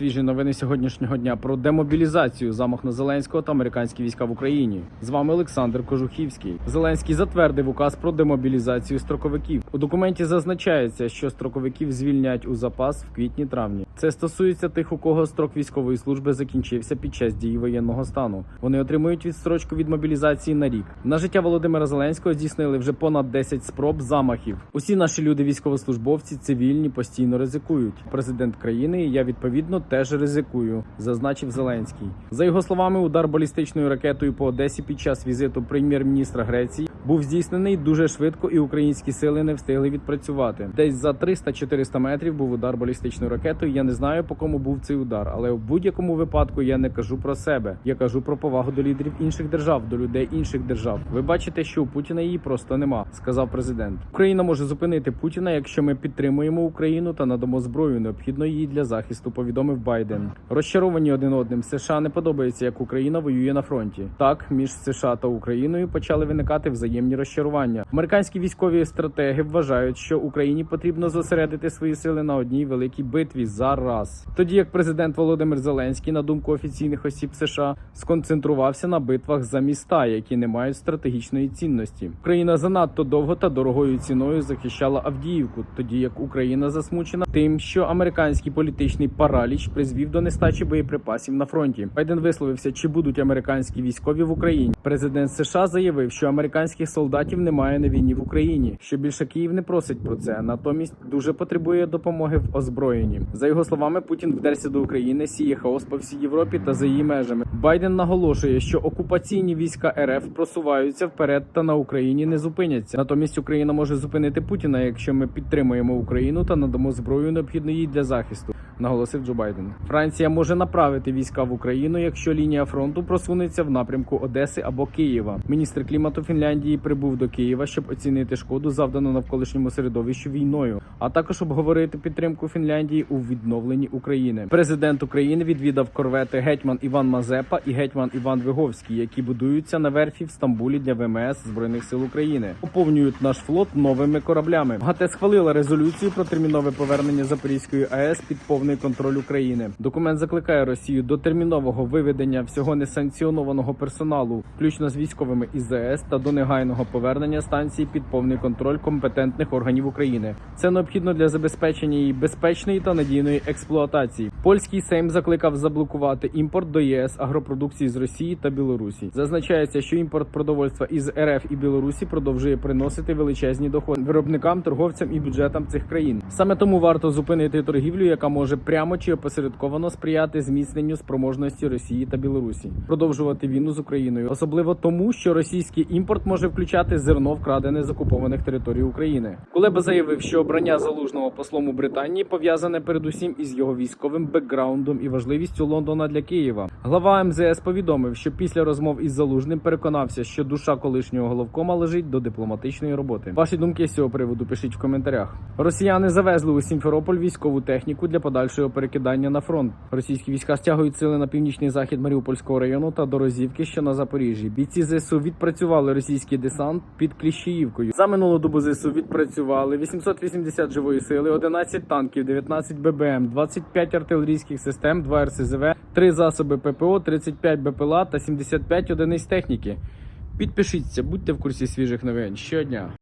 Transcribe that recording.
свіжі новини сьогоднішнього дня про демобілізацію, замах на Зеленського та американські війська в Україні. З вами Олександр Кожухівський. Зеленський затвердив указ про демобілізацію строковиків. У документі зазначається, що строковиків звільнять у запас в квітні-травні. Це стосується тих, у кого строк військової служби закінчився під час дії воєнного стану. Вони отримують відстрочку від мобілізації на рік. На життя Володимира Зеленського здійснили вже понад 10 спроб замахів. Усі наші люди, військовослужбовці, цивільні, постійно ризикують. Президент країни, я відповідно теж ризикую, зазначив Зеленський. За його словами, удар балістичною ракетою по Одесі під час візиту прем'єр-міністра Греції був здійснений дуже швидко, і українські сили не встигли відпрацювати. Десь за 300-400 метрів був удар балістичною ракетою. Я не знаю по кому був цей удар, але в будь-якому випадку я не кажу про себе. Я кажу про повагу до лідерів інших держав, до людей інших держав. Ви бачите, що у Путіна її просто нема, сказав президент. Україна може зупинити Путіна, якщо ми підтримуємо Україну та надамо зброю, необхідно її для захисту. Повідомив Байден. Розчаровані один одним США не подобається, як Україна воює на фронті. Так між США та Україною почали виникати взаємні розчарування. Американські військові стратеги вважають, що Україні потрібно зосередити свої сили на одній великій битві зараз. Тоді як президент Володимир Зеленський, на думку офіційних осіб США, сконцентрувався на битвах за міста, які не мають стратегічної цінності. Україна занадто довго та дорогою ціною захищала Авдіївку, тоді як Україна засмучена тим, що американський політичний параліч призвів до нестачі боєприпасів на фронті. Байден висловився, чи будуть американські військові в Україні. Президент США заявив, що американських солдатів немає на війні в Україні. Що більше Київ не просить про це, натомість дуже потребує допомоги в озброєнні. За його словами, Путін вдерся до України, сіє хаос по всій Європі та за її межами. Байден наголошує, що окупаційні війська РФ просуваються вперед та на Україні не зупиняться. Натомість Україна може зупинити Путіна, якщо ми підтримуємо Україну та надамо зброю необхідну їй для захисту. Наголосив Джо Байден. Франція може направити війська в Україну, якщо лінія фронту просунеться в напрямку Одеси або Києва. Міністр клімату Фінляндії прибув до Києва, щоб оцінити шкоду, завдану навколишньому середовищу війною, а також обговорити підтримку Фінляндії у відновленні України. Президент України відвідав корвети гетьман Іван Мазепа і гетьман Іван Виговський, які будуються на верфі в Стамбулі для ВМС збройних сил України. Поповнюють наш флот новими кораблями. ГАТЕ схвалила резолюцію про термінове повернення Запорізької АЕС під повний контроль України. Документ закликає Росію до термінового виведення всього несанкціонованого персоналу, включно з військовими із ЗАЕС, та до негайного повернення станції під повний контроль компетентних органів України. Це необхідно для забезпечення її безпечної та надійної експлуатації. Польський Сейм закликав заблокувати імпорт до ЄС агропродукції з Росії та Білорусі. Зазначається, що імпорт продовольства із РФ і Білорусі продовжує приносити величезні доходи виробникам, торговцям і бюджетам цих країн. Саме тому варто зупинити торгівлю, яка може прямо чи опосередковано сприяти зміцненню спроможності Росії та Білорусі, продовжувати війну з Україною, особливо тому, що російський імпорт може включати зерно, вкрадене з окупованих територій України. Кулеба заявив, що обрання залужного послом у Британії пов'язане передусім із його військовим бекграундом і важливістю Лондона для Києва. Глава МЗС повідомив, що після розмов із залужним переконався, що душа колишнього головкома лежить до дипломатичної роботи. Ваші думки з цього приводу пишіть в коментарях. Росіяни завезли у Сімферополь військову техніку для подальшого перекидання на фронт. Російські війська стягують сили на північний захід Маріупольського району та до Розівки, що на Запоріжжі. Бійці ЗСУ відпрацювали російський десант під Кліщіївкою. За минулу добу ЗСУ відпрацювали 880 живої сили, 11 танків, 19 ББМ, 25 артилерійських систем, 2 РСЗВ, 3 засоби ППО, 35 БПЛА та 75 одиниць техніки. Підпишіться, будьте в курсі свіжих новин щодня.